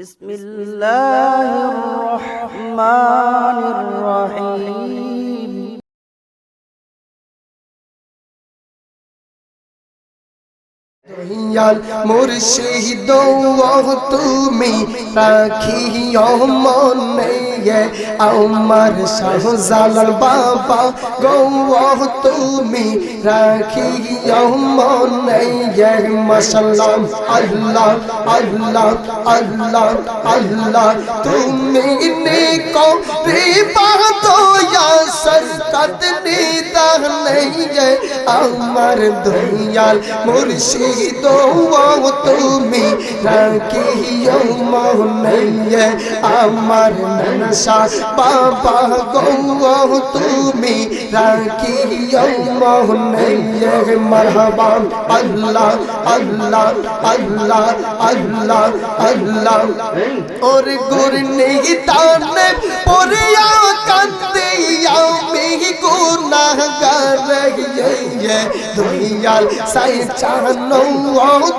بسم الله الرحمن الرحيم দয়াল মুর্শিদ তুমি রাখিও মনে আমার শাহজালাল বাবা গৌ তুমি রাখিও মনে মশাল্লাহ আল্লাহ আল্লাহ আল্লাহ আল্লাহ, তুমি নিকো রিবা দয়া সরকত নিদান নেই আমার দয়াল মুর্শিদ তুমি রাখিও মনে আমার ননসা বাবা গৌ তুমি রাখিও মনে মারহাবা। আল্লাহ আল্লাহ আল্লাহ আল্লাহ আল্লাহ। ওর গুর নেই তানে পরিয়া কান্দে আমি গুনাহগার রে দুনিয়াল সাই চানো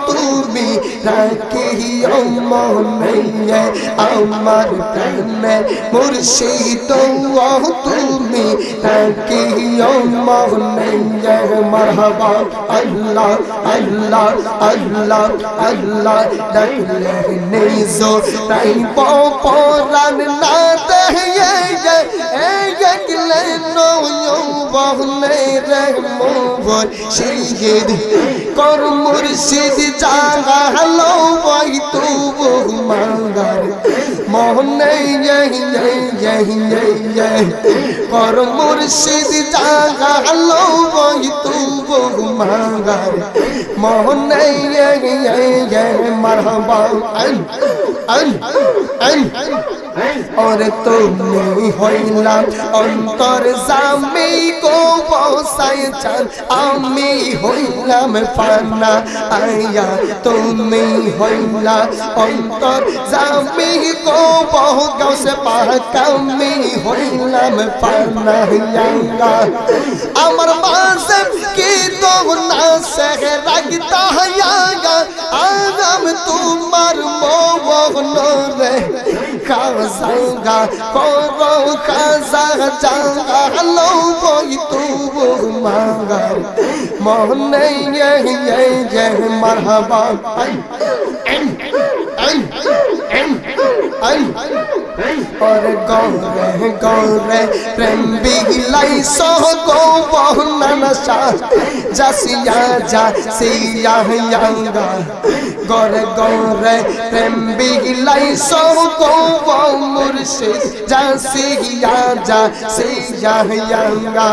তুমি রাখিও মনে আমার প্রাণে মুর্শিদ তুমি রাখিও মনে মারহাবা আল্লাহ আল্লাহ আল্লাহ আল্লাহ ডাকলে নেই জো তাই পরান বহলে মোর শহীদ কর মুর্শিদ জাগা হলো বই তু মাঙ্গার ওরে তুমি হইলাম অন্তর জামি গো চান। আমি হইলাম ফানা, আয়া তুমি হইলা অন্তর জামি গো बहु गौ से पहकमी होला में पाना यंगा। अमर बाँस की तो ना से रगता यंगा। आगम तू मर मो वो नो रे काजंगा कोरो काजा जंगा लो बोई तू मांगा। मोहन ये ये ये मरहबा। आई आई आई और गौरे गौरे प्रेम बिगलाई सो गो बहुनन सा जसिया जा सिया यांगा গরে গরে প্রেম বিগলাই সো গো মুর্শিদ যা সিয়া যা সিয়া ইয়াঙ্গা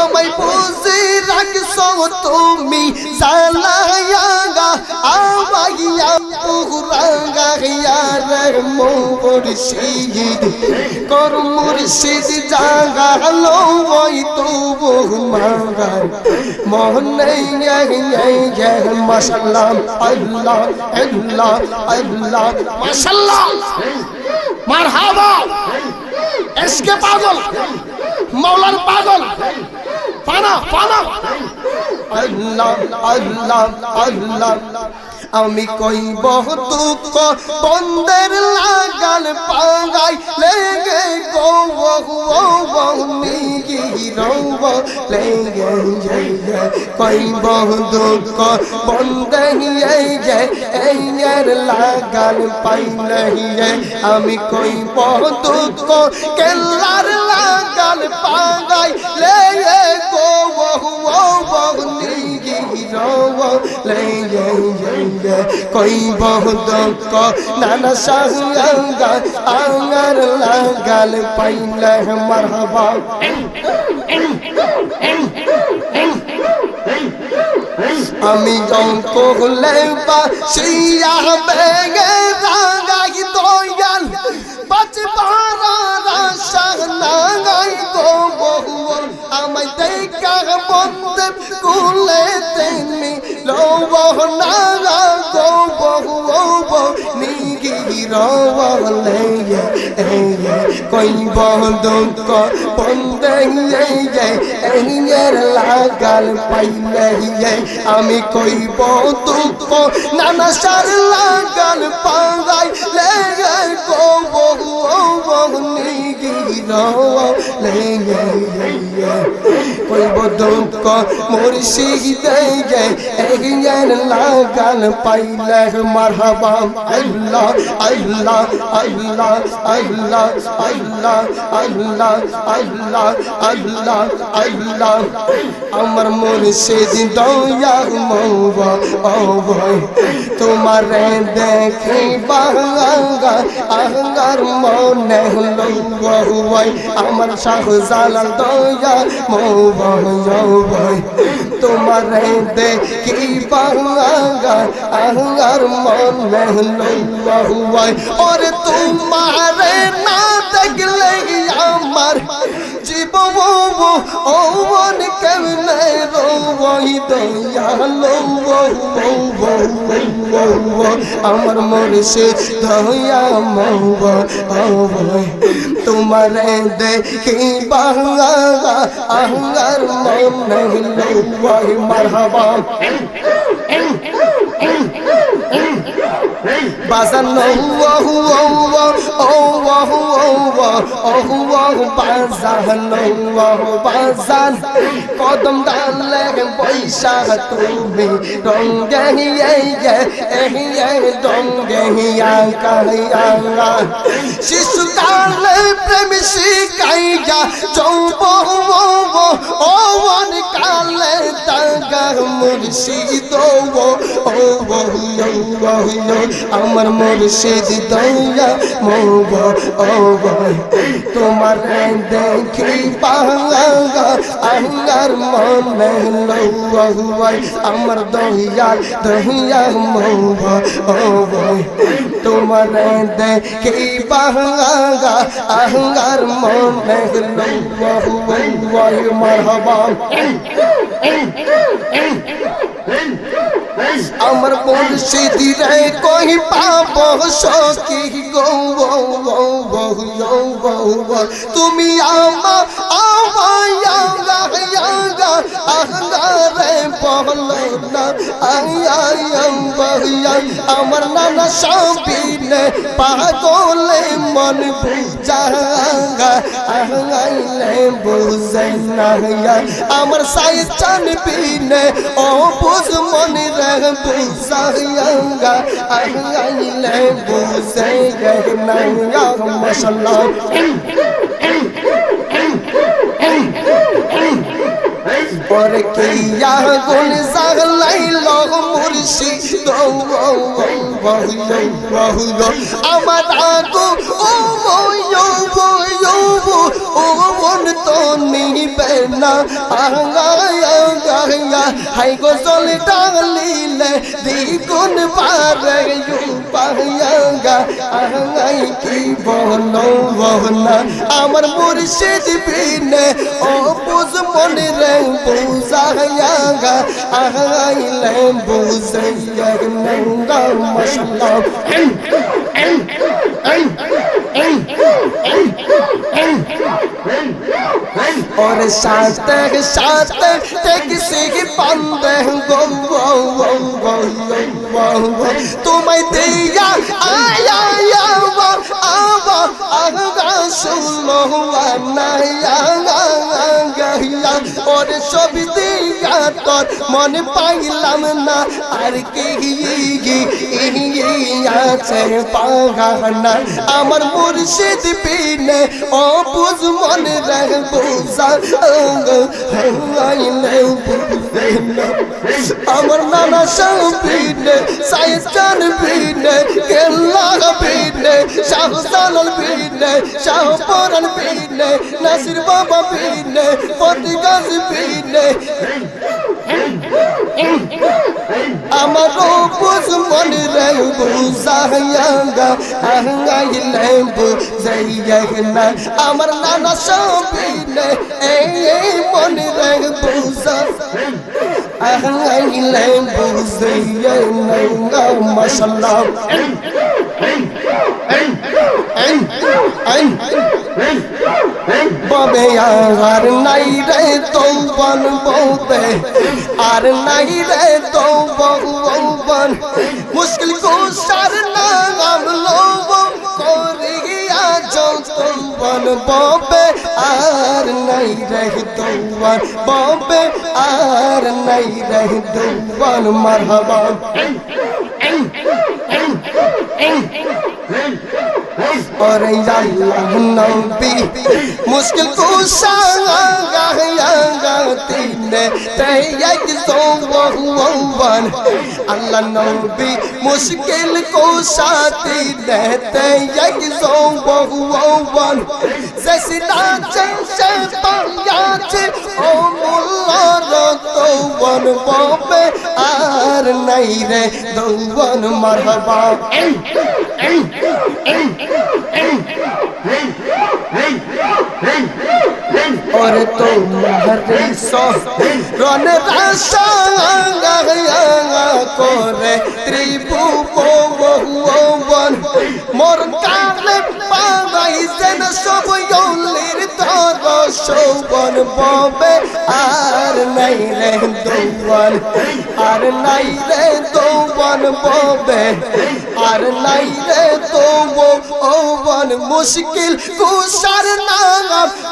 আমায় বুঝি রাখছো তুমি জালায়াঙ্গা আমাইয়া পুরাঙ্গা ইয়ার মুর্শিদ কর মুর্শিদ জাগা, হলো ওই তো বহু মাঙ্গার মোহন মাশাল্লাহ, আল্লাহ। পাগল। আমি কই বহু দুঃখ বন্দের লাগাল পাগাই লেগে গো। রব লেগে যাই কই বহু দুঃখ বন্দে এই এইয়ার লাগাল পাই নাই আমি কই বহুত পাগাই বহু বহু কই বহুত নানা সাঙ্গা আঙ্গার লাগাল পাইলে মারহাবা আমি অঙ্ক হলে বা সিয়া বেগে রাগাই দয়াল বাচ পারা রাশা নাগাই গো বহু আমায় দেখা বন্ধে লব রলে কই বন্ধুক পাইলে আমি কই বন্ধুক নানা সার লাগাল পাইলে কইব দুঃখ মুর্শি দেয় লাগাল পাইলে মারহাবাম আল্লাহ আল্লাহ আল্লাহ আল্লাহ আল্লাহ আল্লাহ আল্লাহ আল্লাহ আল্লাহ আমার মুর্শিদ দয়া মৌবা ভাই, তোমার দেখি বাঙ্গা আঙ্গার মনে ভাই, আমার শাহ জালাল দয়া মৌবা তোমার দেখি বাঙ্গা আঙ্গার মনে হলো ভাই ওরে তোমার না দেখলে আমার জীবন ও মন কেমনে রোই দয়ালো আমার মরছে দয়া মৌব তোমার দেখি বাংলা আঙ্গার মন লোই মারহাবা বাজান হুয়া হুয়া হুয়া, ও হুয়া হুয়া ও হুয়া বাজান হুয়া বাজান। কদম ডালে পয়সা তুমি রঙ্গে ইয়ে ইয়ে ইয়ে রঙ্গে ইয়া কাহিয়া শিশু কালে প্রেম শিখাইয়া চৌব ও ও ও দাগা মুর্শিদ ও আমার মুর্শিদ দৌয়া মৌব ও তোমার দেখি পাঙ্গা আঙ্গার মনে লৌয়াই আমার দহিয়াল দহিয়া মৌব ও তোমার দেখি পাঙ্গা আঙ্গার মনে লৌয়াই মারহাবা। আমার মন সিদ্ধি রে কই পাপ সকি গো তুমি আমা আমায় আগা আগা আমার নানা সাবিনে পাগলে মন বুঝাঙ্গা আহঙ্গাইলে বুঝাই না আমার সাই চান বিনে ও বুঝ মন রে বুঝাঙ্গা আহঙ্গাইলে বুঝাই না মশলা পরে কিয়া গুন জাগলাইল মুর্শিদ আমার আগো ও ময়ো নিবে না আঙ্গায়া গায়া হাই গো জল ডালিলে দ্বিগুণ পারে পায়াঙ্গা আঙ্গাই কি বলো বহনা আমার মুর্শিদ বিনে ও বুঝ মনে রে বুঝায়াঙ্গা আঙ্গাইলে বুঝাইয়া নঙ্গা মশলা और साथ साथ किसी की बंद तुम्हें दिया, आया आवा आवा आवा सुनो नया ওর সব দিয়া তোর মনে পাইলাম না আর কে গিয়ে আছে পাহানা আমার মুর মুর্শিদ পিনে অবুজ মনে রহবো আমার নানা সৌ পিনে সাইস্তান পিনে, কেল্লা পিনে শাহজাল পিনে শাহপরান পিনে, নাসির বাবা পিনে ফতিগাজ পিনে। আমারও বুঝ মনে রব জাহাঙ্গা আহঙ্গাই লেব জাইয়াহনা আমার নানা সবিনে এই এই মনে রব আহঙ্গাই লেব জাইয়াহনা মাশাআল্লাহ আইন আইন আইন আইন ববে আর নাই রে তৌবন বৌবে আর নাই রে তৌবন মুশকিল কো সার নাম লোব করিয়া যৌ তৌব ববে আর নাই রহে দৌবান ববে আর নাই রহে দৌবান মারহাবা করে আল্লাহ নবী মুশকিল কুশা গায়া গাতি সামনে তাই যৌবন আল্লাহ নবী মুশকিল কো সাথী দেতে এক যৌবন জেসিনা চেনসে পায়াছে ও মোল্লার তৌবন বাবে আর নাই রে দৌবন মারহাবা Hey! Hey! Hey! Hey! Hey! और तुम्हारी सो रन रासा করে ত্রিভু বহুবন মোর কালে পাগাইছেন সব ইউলির ধর সৌবন ববে। আর নাই রে দৌবন, আর নাই রে দৌবন ববে। আর নাই রে দৌবন মুশকিল কুসার নাম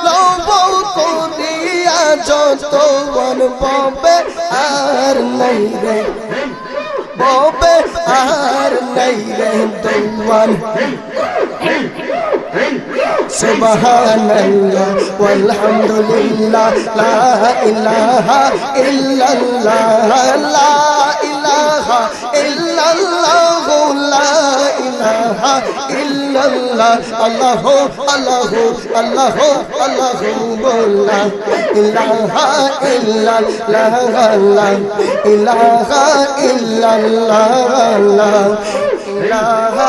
লব করিয়া যত বন ববে। আর নাই রে ববে, আর নাই রে দৌবন। সুবহানাল্লাহ, ওয়ালহামদুলিল্লাহ, লা ইলাহা ইল্লাল্লাহ, লা ইলাহা ইল্লাল্লাহ, লা ইলাহা ইল্লাল্লাহ, আল্লাহ আল্লাহ আল্লাহ আল্লাহ বলা ইলাহা ইল্লাল্লাহ, লা ইলাহা ইল্লাল্লাহ, লা ইলাহা